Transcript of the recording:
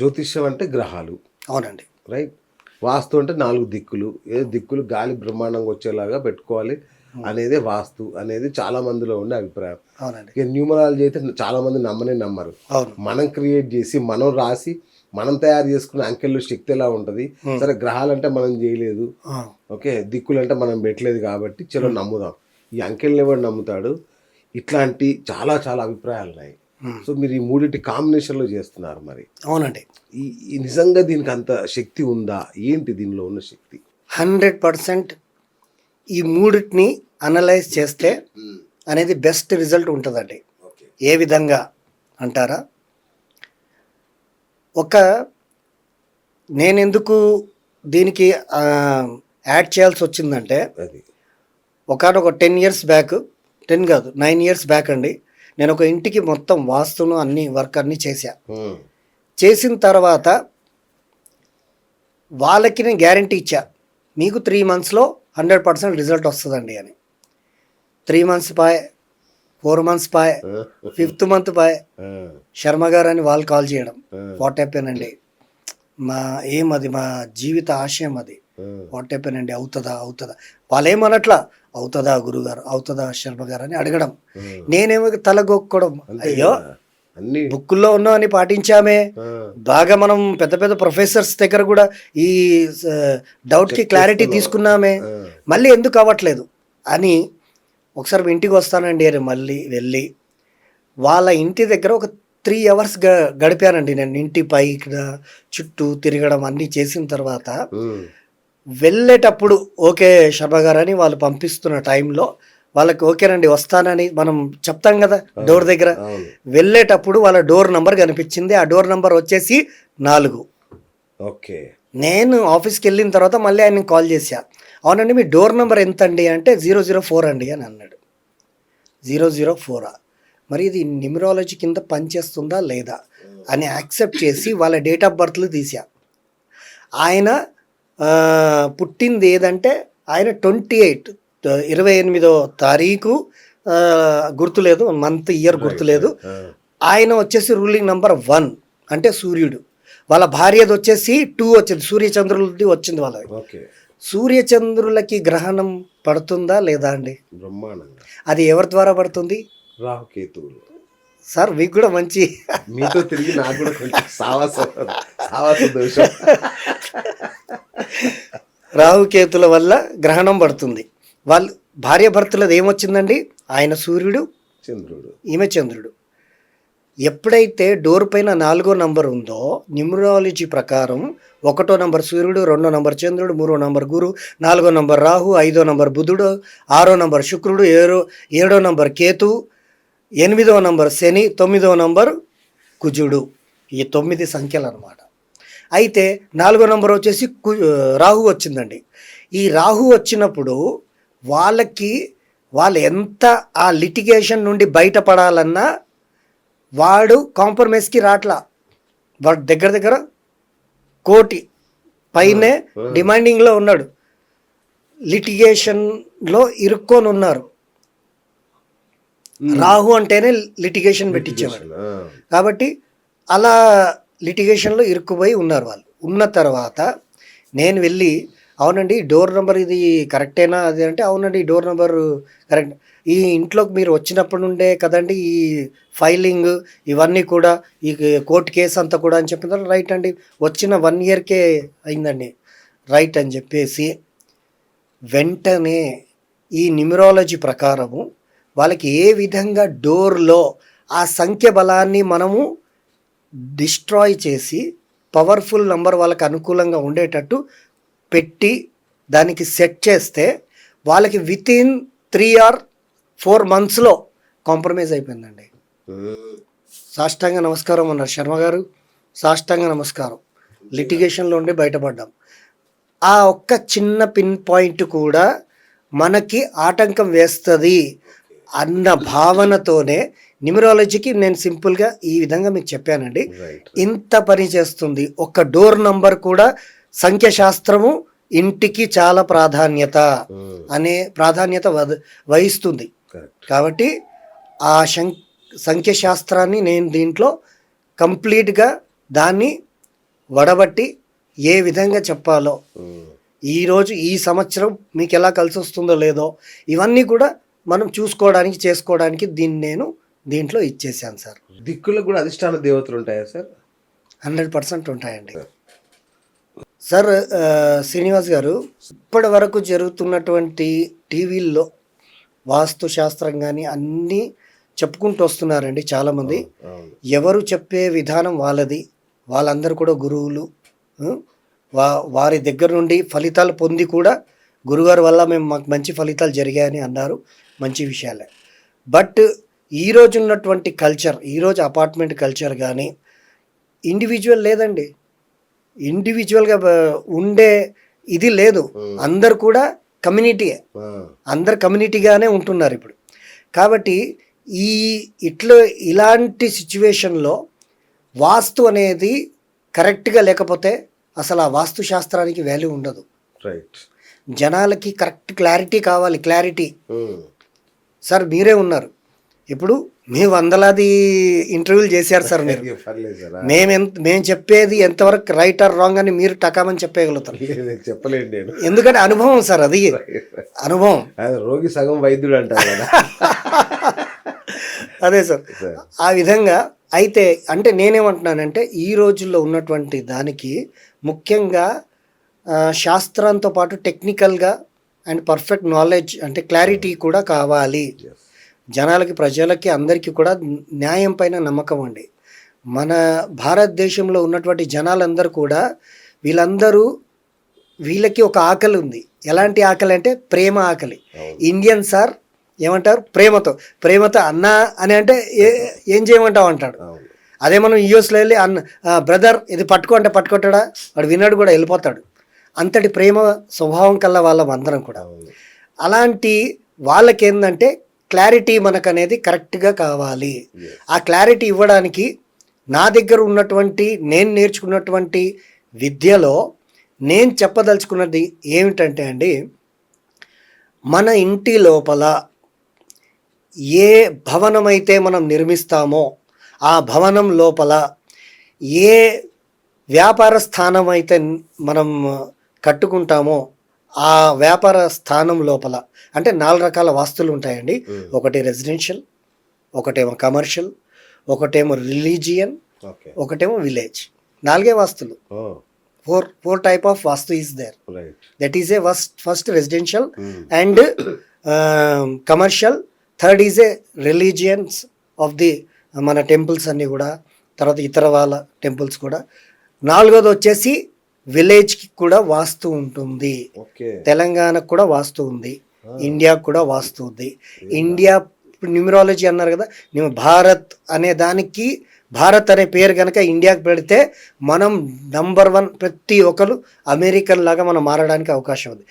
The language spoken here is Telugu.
జ్యోతిష్యం అంటే గ్రహాలు. అవునండి. రైట్? వాస్తు అంటే నాలుగు దిక్కులు. ఏ దిక్కులు గాలి బ్రహ్మాండంగా వచ్చేలాగా పెట్టుకోవాలి అనేదే వాస్తు అనేది చాలా మందిలో ఉండే అభిప్రాయం. అవునండి. ఇక న్యూమరాలజీ అయితే చాలా మంది నమ్మనే నమ్మరు. అవును. మనం క్రియేట్ చేసి మనం రాసి మనం తయారు చేసుకున్న అంకెల్లో శక్తి ఎలా ఉంటుంది? సరే గ్రహాలంటే మనం చేయలేదు. ఓకే దిక్కులంటే మనం పెట్టలేదు కాబట్టి చలో నమ్ముదాం. ఈ అంకెల్ని ఎవడు నమ్ముతాడు? ఇట్లాంటి చాలా చాలా అభిప్రాయాలు ఉన్నాయి. సో మీరు ఈ మూడింటి కాంబినేషన్లో చేస్తున్నారు మరి. అవునండి. ఈ నిజంగా దీనికి అంత శక్తి ఉందా? ఏంటి దీనిలో ఉన్న శక్తి? హండ్రెడ్ పర్సెంట్ ఈ మూడిటిని అనలైజ్ చేస్తే అనేది బెస్ట్ రిజల్ట్ ఉంటుందండి. ఓకే. ఏ విధంగా అంటారా? ఒక నేను ఎందుకు దీనికి యాడ్ చేయాల్సి వచ్చిందంటే ఒకనొక టెన్ ఇయర్స్ బ్యాక్ టెన్ కాదు నైన్ ఇయర్స్ బ్యాక్ అండి. నేను ఒక ఇంటికి మొత్తం వాస్తును అన్ని వర్క్ అన్ని చేశా. చేసిన తర్వాత వాళ్ళకి నేను గ్యారంటీ ఇచ్చా మీకు త్రీ మంత్స్లో హండ్రెడ్ పర్సెంట్ రిజల్ట్ వస్తుందండి అని త్రీ మంత్స్ పాయ్ ఫోర్ మంత్స్ పాయ్. ఫిఫ్త్ మంత్ పాయ్. శర్మ గారు అని వాళ్ళు కాల్ చేయడం. వాట్ అయిపోయానండి మా ఏం అది మా జీవిత ఆశయం అది. వాట్ అయిపోయానండి అవుతుందా అవుతుందా వాళ్ళు ఏమనట్లా అవుతుందా గురుగారు అవుతుందా శర్మ గారు అని అడగడం. నేనేమో తలగొక్కడం అయ్యో. అన్ని బుక్కుల్లో ఉన్నామని పాటించామే. బాగా మనం పెద్ద పెద్ద ప్రొఫెసర్స్ దగ్గర కూడా ఈ డౌట్కి క్లారిటీ తీసుకున్నామే. మళ్ళీ ఎందుకు అవ్వట్లేదు అని ఒకసారి ఇంటికి వస్తానండి అని మళ్ళీ వెళ్ళి వాళ్ళ ఇంటి దగ్గర ఒక త్రీ అవర్స్ గడిపానండి నేను ఇంటి పైకి చుట్టూ తిరగడం అన్నీ చేసిన తర్వాత. వెళ్ళేటప్పుడు ఓకే శర్మ గారు అని వాళ్ళు పంపిస్తున్న టైంలో వాళ్ళకి ఓకేనండి వస్తానని మనం చెప్తాం కదా డోర్ దగ్గర. వెళ్ళేటప్పుడు వాళ్ళ డోర్ నంబర్ కనిపించింది. ఆ డోర్ నంబర్ వచ్చేసి నాలుగు. ఓకే. నేను ఆఫీస్కి వెళ్ళిన తర్వాత మళ్ళీ ఆయన కాల్ చేశా. అవునండి మీ డోర్ నెంబర్ ఎంత అండి అంటే జీరో జీరో ఫోర్ అండి అని అన్నాడు. జీరో జీరో ఫోరా మరి ఇది న్యూమరాలజీ కింద పనిచేస్తుందా లేదా అని యాక్సెప్ట్ చేసి వాళ్ళ డేట్ ఆఫ్ బర్త్లు తీసా ఆయన పుట్టింది ఏదంటే ఆయన ట్వంటీ ఎయిట్ ఇరవై ఎనిమిదో తారీఖు గుర్తులేదు మంత్ ఇయర్ గుర్తులేదు. ఆయన వచ్చేసి రూలింగ్ నంబర్ వన్ అంటే సూర్యుడు. వాళ్ళ భార్యది వచ్చేసి టూ వచ్చింది సూర్యచంద్రులది వచ్చింది వాళ్ళది. ఓకే. సూర్యచంద్రులకి గ్రహణం పడుతుందా లేదా అండి? బ్రహ్మాండంగా. అది ఎవరి ద్వారా పడుతుంది? రాహుకేతువులు సార్ మీకు కూడా మంచి మీతో తిరిగి నాకు కూడా కొంచెం సావాస సావాస దోషం రాహుకేతుల వల్ల గ్రహణం పడుతుంది. వాళ్ళు భార్య భర్తలది ఏమొచ్చిందండి? ఆయన సూర్యుడు చంద్రుడు. ఈమె చంద్రుడు. ఎప్పుడైతే డోర్ పైన నాలుగో నంబర్ ఉందో న్యూమరాలజీ ప్రకారం ఒకటో నంబర్ సూర్యుడు రెండో నంబర్ చంద్రుడు మూడో నంబర్ గురు నాలుగో నంబర్ రాహు ఐదో నంబర్ బుధుడు ఆరో నంబర్ శుక్రుడు ఏడో ఏడో నంబర్ కేతు ఎనిమిదో నంబర్ శని తొమ్మిదో నంబర్ కుజుడు. ఈ తొమ్మిది సంఖ్యలు అనమాట అయితే నాలుగో నంబర్ వచ్చేసి కు రాహు వచ్చిందండి. ఈ రాహు వచ్చినప్పుడు వాళ్ళకి వాళ్ళు ఎంత ఆ లిటిగేషన్ నుండి బయటపడాలన్నా వాడు కాంప్రమైజ్కి రాట్లా. వాడు దగ్గర దగ్గర కోటి పైనే డిమాండింగ్లో ఉన్నాడు. లిటిగేషన్లో ఇరుక్కొని ఉన్నారు రాహు అంటేనే లిటిగేషన్ పెట్టించేవాడు. కాబట్టి అలా లిటిగేషన్లో ఇరుక్కుపోయి ఉన్నారు వాళ్ళు. ఉన్న తర్వాత నేను వెళ్ళి అవునండి డోర్ నెంబర్ ఇది కరెక్టేనా? అది అంటే అవునండి డోర్ నెంబర్ కరెక్ట్. ఈ ఇంట్లోకి మీరు వచ్చినప్పటి నుండే కదండి ఈ ఫైలింగ్ ఇవన్నీ కూడా ఈ కోర్టు కేసు అంతా కూడా అని చెప్పిన రైట్ అండి వచ్చిన వన్ ఇయర్కే అయిందండి రైట్ అని చెప్పేసి వెంటనే ఈ న్యూమరాలజీ ప్రకారము వాళ్ళకి ఏ విధంగా డోర్లో ఆ సంఖ్య బలాన్ని మనము డిస్ట్రాయ్ చేసి పవర్ఫుల్ నంబర్ వాళ్ళకి అనుకూలంగా ఉండేటట్టు పెట్టి దానికి సెట్ చేస్తే వాళ్ళకి within three or four మంత్స్లో కాంప్రమైజ్ అయిపోయిందండి. సాష్టాంగ నమస్కారం అన్నారు శర్మ గారు. సాష్టాంగ నమస్కారం. లిటిగేషన్లో ఉండి బయటపడ్డాం. ఆ ఒక్క చిన్న పిన్ పాయింట్ కూడా మనకి ఆటంకం వేస్తుంది అన్న భావనతోనే న్యూమరాలజీకి నేను సింపుల్గా ఈ విధంగా మీకు చెప్పానండి. ఇంత పని చేస్తుంది. ఒక డోర్ నంబర్ కూడా సంఖ్యశాస్త్రము ఇంటికి చాలా ప్రాధాన్యత Hmm. అనే ప్రాధాన్యత వహిస్తుంది. కాబట్టి ఆ శం సంఖ్యశాస్త్రాన్ని నేను దీంట్లో కంప్లీట్గా దాన్ని వడబట్టి ఏ విధంగా చెప్పాలో ఉమ్. ఈరోజు ఈ సంవత్సరం మీకు ఎలా కలిసి వస్తుందో లేదో ఇవన్నీ కూడా మనం చూసుకోవడానికి చేసుకోవడానికి దీన్ని నేను దీంట్లో ఇచ్చేసాను సార్. దిక్కులకు కూడా అధిష్టాన దేవతలు ఉంటాయా సార్? హండ్రెడ్ పర్సెంట్ ఉంటాయండి. సార్ శ్రీనివాస్ గారు ఇప్పటి వరకు జరుగుతున్నటువంటి టీవీల్లో వాస్తు శాస్త్రం కానీ అన్నీ చెప్పుకుంటూ వస్తున్నారండి చాలామంది. ఎవరు చెప్పే విధానం వాళ్ళది. వాళ్ళందరూ కూడా గురువులు వా వారి దగ్గర నుండి ఫలితాలు పొంది కూడా గురుగారు వల్ల మేము మాకు మంచి ఫలితాలు జరిగాయని అన్నారు. మంచి విషయాలే. బట్ ఈరోజు ఉన్నటువంటి కల్చర్ ఈరోజు అపార్ట్మెంట్ కల్చర్ కానీ ఇండివిజువల్ లేదండి. ఇండివిజువల్గా ఉండే ఇది లేదు. అందరు కూడా కమ్యూనిటీయే అందరు కమ్యూనిటీగానే ఉంటున్నారు ఇప్పుడు. కాబట్టి ఈ ఇట్లా ఇలాంటి సిచ్యువేషన్లో వాస్తు అనేది కరెక్ట్గా లేకపోతే అసలు ఆ వాస్తు శాస్త్రానికి వాల్యూ ఉండదు. రైట్ జనాలకి కరెక్ట్ క్లారిటీ కావాలి క్లారిటీ. సార్ మీరే ఉన్నారు. ఇప్పుడు మీ వందలాది ఇంటర్వ్యూలు చేశారు సార్ మీరు. మేము ఎంత మేము చెప్పేది ఎంతవరకు రైట్ ఆర్ రాంగ్ అని మీరు టకామని చెప్పగలుగుతారు లేదు, చెప్పలేను నేను. ఎందుకంటే అనుభవం సార్ అది. అనుభవం. రోగి సగం వైద్యుడు అంటారు కదా. అదే సార్. ఆ విధంగా అయితే అంటే నేనేమంటున్నానంటే ఈ రోజుల్లో ఉన్నటువంటి దానికి ముఖ్యంగా శాస్త్రంతో పాటు టెక్నికల్గా అండ్ పర్ఫెక్ట్ నాలెడ్జ్ అంటే క్లారిటీ కూడా కావాలి. జనాలకి ప్రజలకి అందరికీ కూడా న్యాయం పైన నమ్మకం అండి. మన భారతదేశంలో ఉన్నటువంటి జనాలందరూ కూడా వీళ్ళందరూ వీళ్ళకి ఒక ఆకలి ఉంది. ఎలాంటి ఆకలి అంటే ప్రేమ ఆకలి. ఇండియన్ సార్ ఏమంటారు? ప్రేమతో. ప్రేమతో అన్న అని అంటే ఏ ఏం చేయమంటావు అంటాడు. అదే మనం యూఎస్లో వెళ్ళి అన్న బ్రదర్ ఇది పట్టుకో అంటే పట్టుకొట్టాడా? వాడు విన్నాడు కూడా వెళ్ళిపోతాడు. అంతటి ప్రేమ స్వభావం కల్లా వాళ్ళం అందరం కూడా. అలాంటి వాళ్ళకి ఏంటంటే క్లారిటీ మనకు అనేది కరెక్ట్గా కావాలి. ఆ క్లారిటీ ఇవ్వడానికి నా దగ్గర ఉన్నటువంటి నేను నేర్చుకున్నటువంటి విద్యలో నేను చెప్పదలుచుకున్నది ఏమిటంటే అండి మన ఇంటి లోపల ఏ భవనం అయితే మనం నిర్మిస్తామో ఆ భవనం లోపల ఏ వ్యాపార స్థానం అయితే మనం కట్టుకుంటామో ఆ వ్యాపార స్థానం లోపల అంటే నాలుగు రకాల వాస్తులు ఉంటాయండి. ఒకటి రెసిడెన్షియల్ ఒకటేమో కమర్షియల్ ఒకటేమో రిలీజియన్ ఒకటేమో విలేజ్. నాలుగే వాస్తులు. Four four type of vastu is there. That is a first first residential and commercial. Third is a religions of the మన టెంపుల్స్ అన్నీ కూడా తర్వాత ఇతర వాళ్ళ టెంపుల్స్ కూడా. నాలుగోది వచ్చేసి విలేజ్కి కూడా వాస్తు ఉంటుంది. తెలంగాణకు కూడా వాస్తు ఉంది. ఇండియాకు కూడా వాస్తు ఉంది ఇండియా న్యూమరాలజీ అన్నారు కదా మేము భారత్ అనే దానికి భారత్ అనే పేరు కనుక ఇండియాకి పెడితే మనం నంబర్ వన్ ప్రతి ఒక్కరు అమెరికన్ లాగా మనం మారడానికి అవకాశం ఉంది.